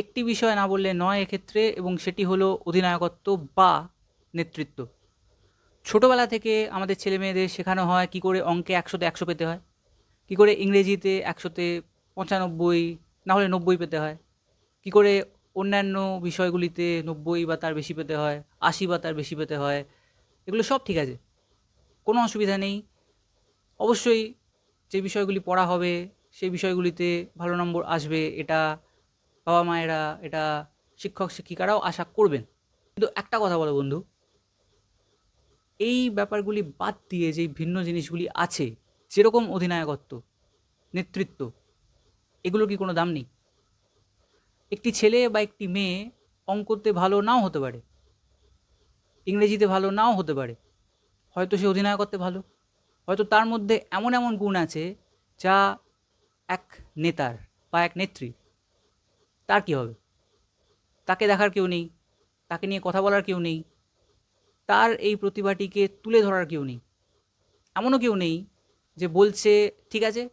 একটি বিষয় না বললে নয় এক্ষেত্রে, এবং সেটি হলো অধিনায়কত্ব বা নেতৃত্ব। ছোটোবেলা থেকে আমাদের ছেলে মেয়েদের শেখানো হয় কী করে অঙ্কে একশোতে একশো পেতে হয়, কী করে ইংরেজিতে একশোতে পঁচানব্বই, না হলে নব্বই পেতে হয়, কী করে অন্যান্য বিষয়গুলিতে নব্বই বা তার বেশি পেতে হয়, আশি বা তার বেশি পেতে হয়, এগুলো সব ঠিক আছে। কোনো অসুবিধা নেই। অবশ্যই যে বিষয়গুলি পড়া হবে, সেই বিষয়গুলিতে ভালো নম্বর আসবে, এটা বাবা মায়েরা এটা শিক্ষক শিক্ষিকারাও আশা করবেন। কিন্তু একটা কথা বলো বন্ধু, এই ব্যাপারগুলি বাদ দিয়ে যেই ভিন্ন জিনিসগুলি আছে, যেরকম অধিনায়কত্ব, নেতৃত্ব, এগুলোর কি কোনো দাম নেই? একটি ছেলে বা একটি মেয়ে অঙ্কতে ভালো নাও হতে পারে, ইংরেজিতে ভালো নাও হতে পারে, হয়তো সে অধিনায়কত্বে ভালো, হয়তো তার মধ্যে এমন এমন গুণ আছে যা এক নেতার বা এক নেত্রী তার কী হবে? তাকে দেখার কেউ নেই, তাকে নিয়ে কথা বলার কেউ নেই, তার এই প্রতিভাটিকে তুলে ধরার কেউ নেই। এমনও কেউ নেই যে বলছে, ঠিক আছে,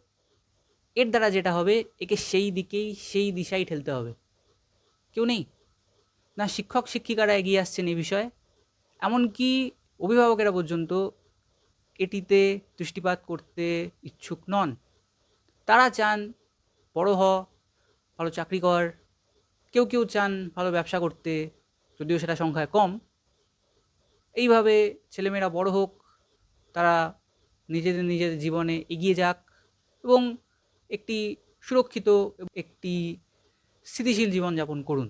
এর দ্বারা যেটা হবে, একে সেই দিকেই, সেই দিশাই ঠেলতে হবে। কেউ নেই। না, শিক্ষক শিক্ষিকারা এগিয়ে আসছেন এই বিষয়ে। এমনকি অভিভাবকেরা পর্যন্ত এটিতে দৃষ্টিপাত করতে ইচ্ছুক নন। তারা চান, বড় হ, ভালো চাকরি কর কেউ কেউ চান ভালো ব্যবসা করতে, যদিও সেটা সংখ্যায় কম। এইভাবে ছেলেমেয়েরা বড় হোক, তারা নিজেদের নিজেদের জীবনে এগিয়ে যাক এবং একটি সুরক্ষিত একটি স্থিতিশীল জীবনযাপন করুন।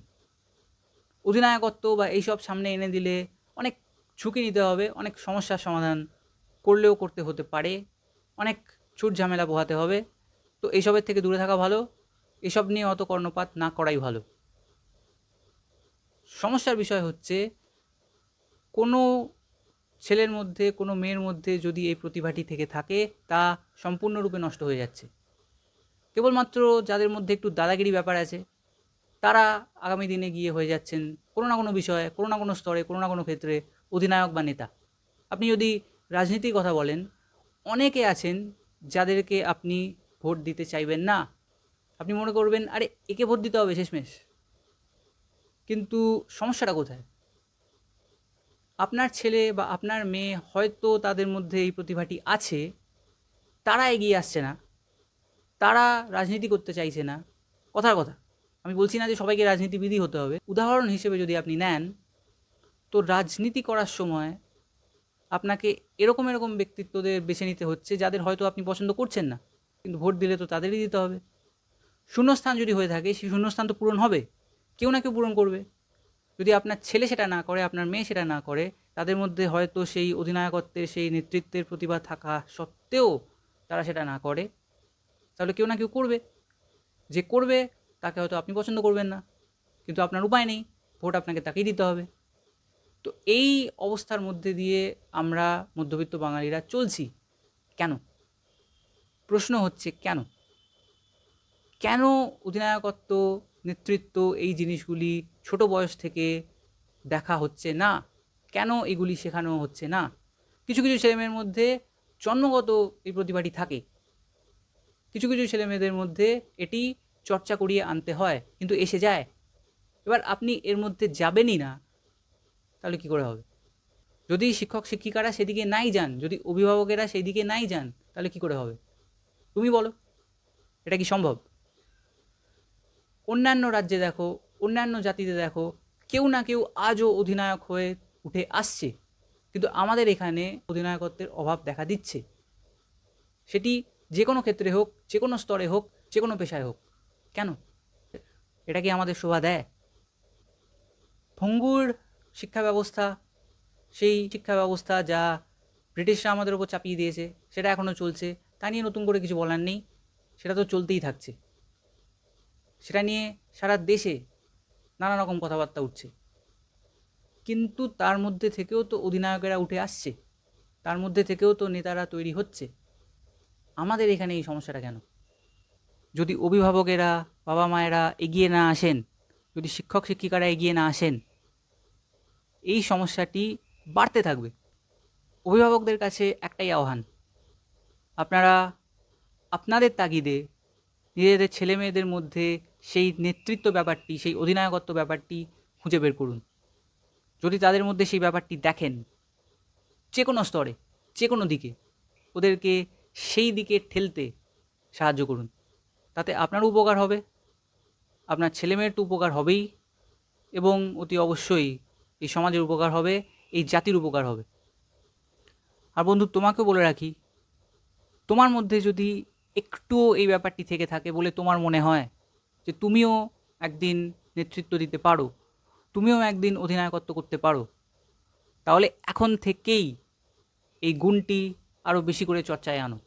অধিনায়কত্ব বা এইসব সামনে এনে দিলে অনেক ঝুঁকি নিতে হবে, অনেক সমস্যার সমাধান করলেও করতে হতে পারে, অনেক ছুট ঝামেলা পোহাতে হবে। তো এইসবের থেকে দূরে থাকা ভালো, এসব নিয়ে অত কর্ণপাত না করাই ভালো। সমস্যার বিষয় হচ্ছে কোনো ছেলের মধ্যে, কোনো মেয়ের মধ্যে যদি এই প্রতিভাটি থেকে থাকে, তা সম্পূর্ণরূপে নষ্ট হয়ে যাচ্ছে। কেবলমাত্র যাদের মধ্যে একটু দাদাগিরি ব্যাপার আছে, তারা আগামী দিনে গিয়ে হয়ে যাচ্ছেন কোনো না কোনো বিষয়ে, কোনো না কোনো স্তরে, কোনো না কোনো ক্ষেত্রে অধিনায়ক বা নেতা। আপনি যদি রাজনীতির কথা বলেন, অনেকে আছেন যাদেরকে আপনি ভোট দিতে চাইবেন না। আপনি মনে করবেন, আরে, একে ভোট দিতে হবে, শেষমেশ। কিন্তু সমস্যাটা কোথায়? আপনার ছেলে বা আপনার মেয়ে হয়তো তাদের মধ্যে এই প্রতিভাটি আছে, তারা এগিয়ে আসছে না, তারা রাজনীতি করতে চাইছে না। কথার কথা, আমি বলছি না যে সবাইকে রাজনীতিবিদই হতে হবে। উদাহরণ হিসেবে যদি আপনি নেন, তো রাজনীতি করার সময় আপনাকে এরকম এরকম ব্যক্তিত্বদের বেছে নিতে হচ্ছে যাদের হয়তো আপনি পছন্দ করছেন না। কিন্তু ভোট দিলে তো তাদেরই দিতে হবে। শূন্যস্থান যদি হয়ে থাকে, সেই শূন্যস্থান তো পূরণ হবে। কেউ না কেউ পূরণ করবে। যদি আপনার ছেলে সেটা না করে, আপনার মেয়ে সেটা না করে, তাদের মধ্যে হয়তো সেই অধিনায়কত্বের, সেই নেতৃত্বের প্রতিভা থাকা সত্ত্বেও তারা সেটা না করে, তাহলে কেউ না কেউ করবে। যে করবে, তাকে হয়তো আপনি পছন্দ করবেন না। কিন্তু আপনার উপায় নেই, ভোট আপনাকে তাকেই দিতে হবে। তো এই অবস্থার মধ্যে দিয়ে আমরা মধ্যবিত্ত বাঙালিরা চলছি। কেন? প্রশ্ন হচ্ছে কেন? কেন অধিনায়কত্ব নেতৃত্ব এই জিনিসগুলি ছোট বয়স থেকে দেখা হচ্ছে না। কেন এগুলি শেখানো হচ্ছে না? কিছু কিছু ছেলেমেয়ের মধ্যে জন্মগত এই প্রতিভাটি থাকে। কিছু কিছু ছেলেমেয়েদের মধ্যে এটি চর্চা করিয়ে আনতে হয়, কিন্তু এসে যায়। এবার আপনি এর মধ্যে যাবেনই না, তাহলে কী করে হবে? যদি শিক্ষক শিক্ষিকারা সেদিকে নাই যান, যদি অভিভাবকেরা সেদিকে নাই যান, তাহলে কী করে হবে? তুমি বলো, এটা কি সম্ভব? অন্যান্য রাজ্যে দেখো, অন্যান্য জাতিতে দেখো, কেউ না কেউ আজও অধিনায়ক হয়ে উঠে আসছে। কিন্তু আমাদের এখানে অধিনায়কত্বের অভাব দেখা দিচ্ছে। সেটি যে কোনো ক্ষেত্রে হোক, যে কোনো স্তরে হোক, যে কোনো পেশায় হোক। কেন? এটা কি আমাদের শোভা দেয়? ভঙ্গুর শিক্ষা ব্যবস্থা, সেই শিক্ষা ব্যবস্থা যা ব্রিটিশরা আমাদের উপর চাপিয়ে দিয়েছে, সেটা এখনও চলছে। তা নিয়ে নতুন করে কিছু বলার নেই। সেটা তো চলতেই থাকছে। সেটা নিয়ে সারা দেশে নানা রকম কথাবার্তা উঠছে। কিন্তু তার মধ্যে থেকেও তো অধিনায়কেরা উঠে আসছে। তার মধ্যে থেকেও তো নেতারা তৈরি হচ্ছে। আমাদের এখানে এই সমস্যাটা কেন? যদি অভিভাবকেরা, বাবা মায়েরা এগিয়ে না আসেন, যদি শিক্ষক শিক্ষিকারা এগিয়ে না আসেন, এই সমস্যাটি বাড়তে থাকবে। অভিভাবকদের কাছে একটাই আহ্বান, আপনারা আপনাদের তাগিদে নিজেদের ছেলে মেয়েদের মধ্যে সেই নেতৃত্ব ব্যাপারটি, সেই অধিনায়কত্ব ব্যাপারটি খুঁজে বের করুন। যদি তাদের মধ্যে সেই ব্যাপারটি দেখেন, যে কোনো স্তরে, যে কোনো দিকে, ওদেরকে সেই দিকে ঠেলতে সাহায্য করুন। তাতে আপনারও উপকার হবে, আপনার ছেলেমেয়ের তো উপকার হবেই এবং অতি অবশ্যই এই সমাজের উপকার হবে, এই জাতির উপকার হবে। আর বন্ধু, তোমাকেও বলে রাখি, তোমার মধ্যে যদি একটুও এই ব্যাপারটি থেকে থাকে বলে তোমার মনে হয় যে তুমিও একদিন নেতৃত্ব দিতে পারো, তুমিও একদিন অধিনায়কত্ব করতে পারো। তাহলে এখন থেকেই এই গুণটি আরও বেশি করে চর্চায় আনো।